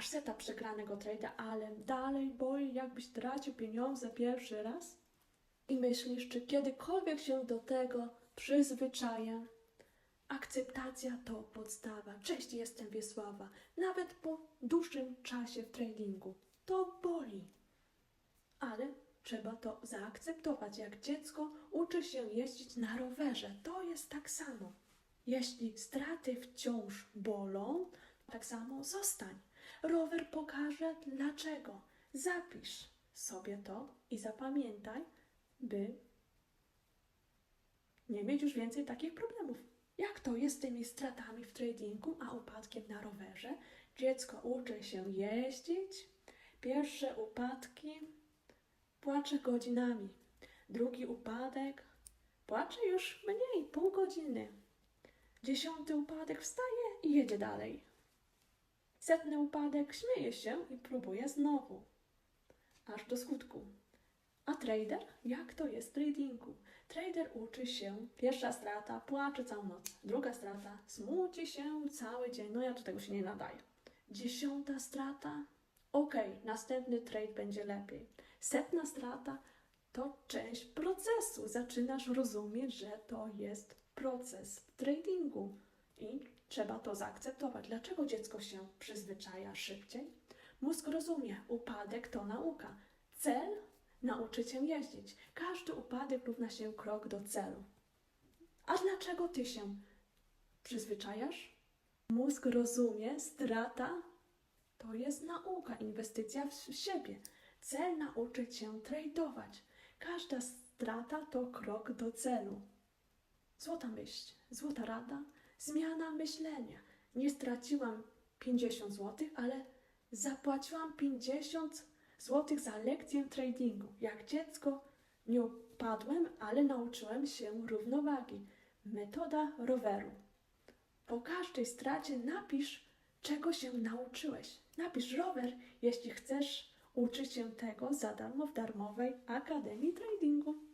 Masz seta przegranego trade'a, ale dalej boi, jakbyś tracił pieniądze pierwszy raz? I myślisz, czy kiedykolwiek się do tego przyzwyczaję? Akceptacja to podstawa. Cześć, jestem Wiesława. Nawet po dłuższym czasie w tradingu. To boli. Ale trzeba to zaakceptować. Jak dziecko uczy się jeździć na rowerze, to jest tak samo. Jeśli straty wciąż bolą, tak samo zostań. Rower pokaże dlaczego. Zapisz sobie to i zapamiętaj, by nie mieć już więcej takich problemów. Jak to jest z tymi stratami w tradingu, a upadkiem na rowerze? Dziecko uczy się jeździć. Pierwsze upadki płacze godzinami. Drugi upadek płacze już mniej, pół godziny. Dziesiąty upadek wstaje i jedzie dalej. Setny upadek śmieje się i próbuje znowu. Aż do skutku. A trader? Jak to jest w tradingu? Trader uczy się, pierwsza strata, płacze całą noc. Druga strata, smuci się cały dzień. No ja do tego się nie nadaję. Dziesiąta strata, okej, następny trade będzie lepiej. Setna strata to część procesu. Zaczynasz rozumieć, że to jest proces w tradingu i trzeba to zaakceptować. Dlaczego dziecko się przyzwyczaja szybciej? Mózg rozumie, upadek to nauka. Cel nauczyć się jeździć. Każdy upadek równa się krok do celu. A dlaczego ty się przyzwyczajasz? Mózg rozumie, strata to jest nauka, inwestycja w siebie. Cel nauczyć się tradować. Każda strata to krok do celu. Złota myśl, złota rada, zmiana myślenia. Nie straciłam 50 zł, ale zapłaciłam 50 zł za lekcję tradingu. Jak dziecko nie upadłem, ale nauczyłem się równowagi. Metoda roweru. Po każdej stracie napisz, czego się nauczyłeś. Napisz rower, jeśli chcesz uczyć się tego za darmo w darmowej Akademii Tradingu.